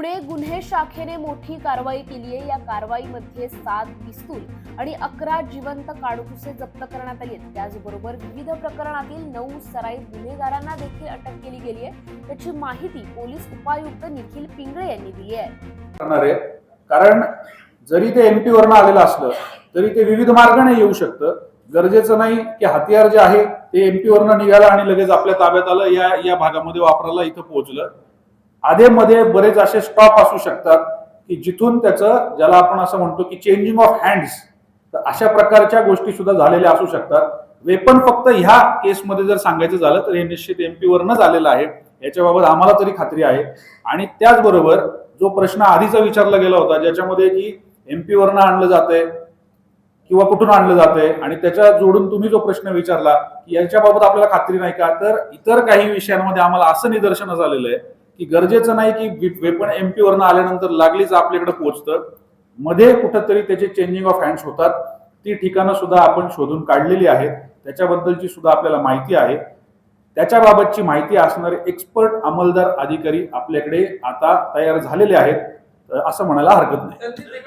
पुणे गुन्हे शाखेने मोठी कारवाई केली आहे. या कारवाईमध्ये सात पिस्तूल आणि अकरा जिवंत काडतुसे जप्त करण्यात आली आहेत. त्याचबरोबर विविध प्रकरणातील नऊ सराईत गुन्हेगारांना देखील अटक केली गेली आहे. त्याची माहिती पोलीस उपायुक्त निखिल पिंगळे यांनी दिली करणार आहे कारण जरी ते एमपी वरनं आलेलं असलं तरी ते विविध मार्गाने येऊ शकतं. गरजेचं नाही की हतियार जे आहे ते एमपी वरनं निघालं आणि लगेच आपल्या ताब्यात आलं. या या भागामध्ये वापरायला इथं पोहोचलं. आधेमध्ये बरेच असे स्टॉप असू शकतात की जिथून त्याचं ज्याला आपण असं म्हणतो की चेंजिंग ऑफ हँड्स तर अशा प्रकारच्या गोष्टी सुद्धा झालेल्या असू शकतात. वेपन फक्त ह्या केसमध्ये जर सांगायचं झालं तर हे निश्चित एमपी वरनं आलेलं आहे. याच्याबाबत आम्हाला तरी खात्री आहे. आणि त्याचबरोबर जो प्रश्न आधीचा विचारला गेला होता ज्याच्यामध्ये की एमपी वरनं आणलं जातंय किंवा कुठून आणलं जातंय आणि त्याच्या जोडून तुम्ही जो प्रश्न विचारला की याच्याबाबत आपल्याला खात्री नाही का? तर इतर काही विषयांमध्ये आम्हाला असं निदर्शन झालेलं आहे की गरजेचं नाही की वेपन एमपी वरनं आल्यानंतर लागलीच आपल्याकडे पोहोचतं मध्ये कुठंतरी त्याचे चेंजिंग ऑफ हँड्स होतात. ती ठिकाणं सुद्धा आपण शोधून काढलेली आहेत. त्याच्याबद्दलची सुद्धा आपल्याला माहिती आहे. त्याच्याबाबतची माहिती असणारे एक्सपर्ट अंमलदार अधिकारी आपल्याकडे आता तयार झालेले आहेत. असं म्हणायला हरकत नाही.